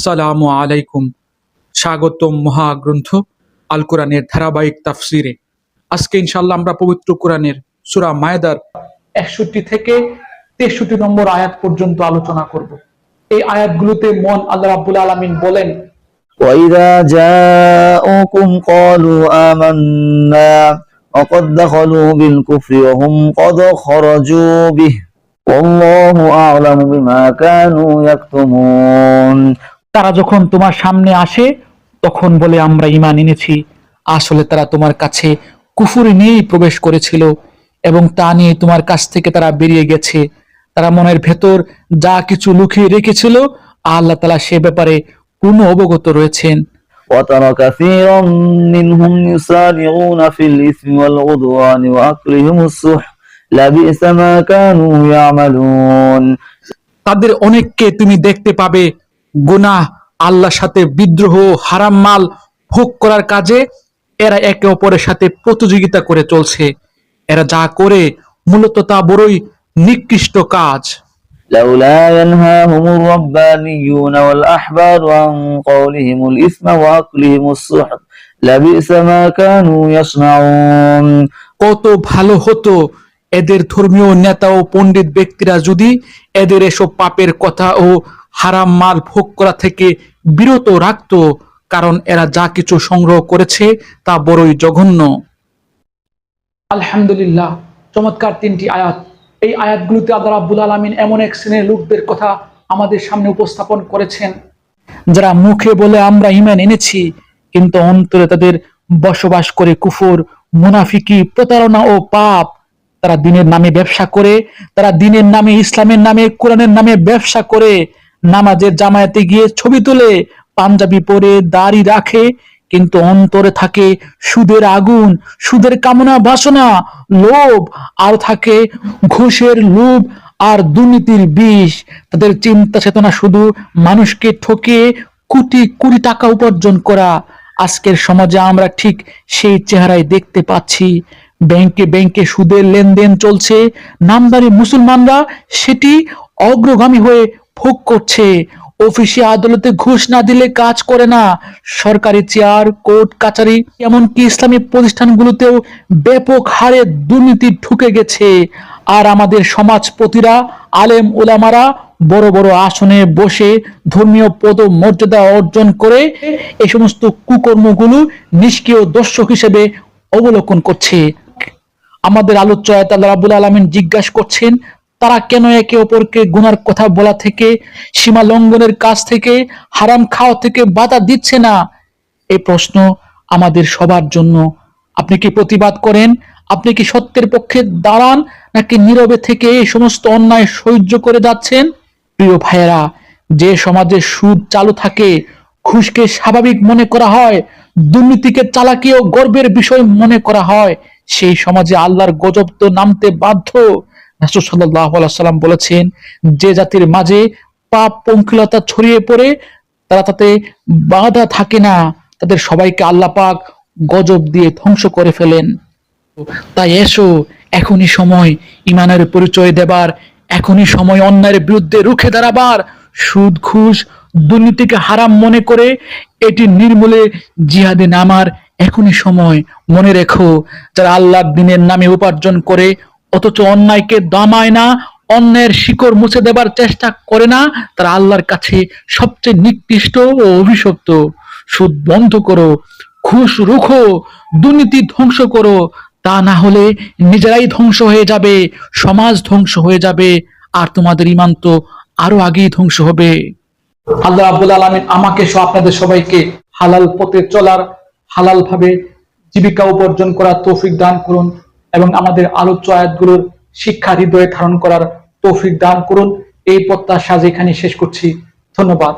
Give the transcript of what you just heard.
আসসালামু আলাইকুম স্বাগতম মহাগ্রন্থ আল কোরআনের ধারাবাহিক তাফসিরে আজকে ইনশাল্লাহ আমরা পবিত্র কোরআনের সুরা মায়দার একষট্টি থেকে তেষট্টি নম্বর আয়াত পর্যন্ত আলোচনা করব এই আয়াতগুলোতে মন আল্লাহ রাব্বুল আলামিন বলেন وإذا جاءوكم قالوا آمنا وقد دخلوا بالكفر وهم قد خرجوا به والله أعلم بما كانوا يكتمون তারা যখন তোমার সামনে আসে তখন বলে আমরা ঈমান এনেছি আসলে তারা তোমার কাছে কুফুর নিয়েই প্রবেশ করেছিল এবং তা নিয়ে তোমার কাছ থেকে তারা বেরিয়ে গেছে তারা মনের ভেতর যা কিছু লুকিয়ে রেখেছিল আল্লাহ তালা সে ব্যাপারে পূর্ণ অবগত রয়েছেন وترى كثيرا منهم يسارعون في الإثم والعدوان وأكلهم السحت لبئس ما كانوا يعملون তাদের অনেককে তুমি দেখতে পাবে গুনাহ আল্লাহর সাথে বিদ্রোহ হারাম মাল ভোগ করার কাজে এরা একে অপরের সাথে প্রতিযোগিতা করে চলছে এরা যা করে মূলত তা বড়ই নিকৃষ্ট কাজ لولا ينهاهم الربانيون والأحبار عن قولهم الإثم وأكلهم السحت لبئس ما كانوا يصنعون কত ভালো হতো এদের ধর্মীয় নেতা ও পণ্ডিত ব্যক্তিরা যদি এদের এসব পাপের কথা ও হারাম মাল ভোগ করা থেকে বিরত রাখতো, কারণ এরা যা কিছু সংগ্রহ করেছে তা বড়ই জঘন্য। আলহামদুলিল্লাহ, চমৎকার তিনটি আয়াত। এই আয়াতগুলোতে আল্লাহ রাব্বুল আলামিন এমন এক শ্রেণির লোকদের কথা আমাদের সামনে উপস্থাপন করেছেন, যারা মুখে বলে আমরা ইমান এনেছি, কিন্তু অন্তরে তাদের বসবাস করে কুফর, মুনাফিকি, প্রতারণা ও পাপ। তারা দিনের নামে ব্যবসা করে, তারা দিনের নামে, ইসলামের নামে, কোরআনের নামে ব্যবসা করে নামাজের জামায়াতে গিয়ে ছবি তোলে, পাঞ্জাবি পরে দাড়ি রাখে, কিন্তু অন্তরে থাকে সুদের আগুন, সুদের কামনা বাসনা, লোভ, আর থাকে ঘুষের লোভ আর দুর্নীতির বিষ। তাদের চিন্তা চেতনা শুধু মানুষকে ঠকে কোটি কোটি টাকা উপার্জন করা। আজকের সমাজে আমরা ঠিক সেই চেহারায় দেখতে পাচ্ছি। ব্যাংকে ব্যাংকে সুদের লেনদেন চলছে। নামদারি মুসলমানরা সেটি অগ্রগামী হয়ে ভোগ করছে। অফিসে আদালতে ঘুষ না দিলে কাজ করে না। সরকারি চেয়ার, কোর্ট, কাচারি, এমনকি ইসলামী প্রতিষ্ঠানগুলোতেও ব্যাপক হারে দুর্নীতি ঢুকে গেছে। আর আমাদের সমাজপতিরা, আলেম ওলামারা বড় বড় আসনে বসে ধর্মীয় পদ মর্যাদা অর্জন করে এই সমস্ত কুকর্মগুলো নিষ্ক্রিয় দর্শক হিসেবে অবলোকন করছে। আমাদের আলোচ্য আয়াত আল্লাহ রাবুল আলমিন জিজ্ঞাসা করছেন তারা কেন একে অপরকে গুনার কথা বলা থেকে, সীমা লঙ্ঘনের কাজ থেকে, হারাম খাওয়া থেকে বাধা দিচ্ছে না? এই প্রশ্ন আমাদের সবার জন্য। আপনি কি প্রতিবাদ করেন? আপনি কি সত্যের পক্ষে দাঁড়ান নাকি নীরবে থেকে এই সমস্ত অন্যায় সহ্য করে যাচ্ছেন? প্রিয় ভাইয়েরা, যে সমাজে সুদ চালু থাকে, ঘুষকে স্বাভাবিক মনে করা হয়, দুর্নীতিকে চালাকি ও গর্বের বিষয় মনে করা হয়, সেই সমাজে আল্লাহর গজব তো নামতে বাধ্য। রাসূল সাল্লাম বলেছেন, যে জাতির মাঝে পাপ পঙ্কিলতা ছড়িয়ে পড়ে, তারা তাতে বাধা থাকে না। তাদের সবাইকে আল্লাহ পাক গজব দিয়ে ধ্বংস করে ফেলেন। তাই এসো, এখনই সময় ইমানের পরিচয় দেবার, এখনই সময় অন্যায়ের বিরুদ্ধে রুখে দাঁড়াবার। সুদ, ঘুষ, দুর্নীতিকে হারাম মনে করে এটি নির্মূলে জিহাদে নামার এখনই সময়। মনে রেখো, যারা আল্লাহর দিনের নামে উপার্জন করে অথচ অন্যায়কে দমায় না, অন্যায়ের শিকড় মুছে দেবার চেষ্টা করে না, তারা আল্লাহর কাছে সবচেয়ে নিকৃষ্ট ও অভিশপ্ত। সুদ বন্ধ করো, ঘুষ রুখো, দুর্নীতি ধ্বংস করো, তা না হলে নিজেরাই ধ্বংস হয়ে যাবে, সমাজ ধ্বংস হয়ে যাবে, আর তোমাদের ইমান তো আরও আগেই ধ্বংস হবে। আল্লাহ আব্বুল আলমিন আমাকে সহ আপনাদের সবাইকে হালাল পথে চলার হালাল ভাবে জীবিকা উপার্জন করার তৌফিক দান করুন। এবং আমাদের আলোচ্য আয়াতগুলোর শিক্ষা হৃদয়ে ধারণ করার তৌফিক দান করুন। এই প্রত্যাশা যেখানে শেষ করছি। ধন্যবাদ।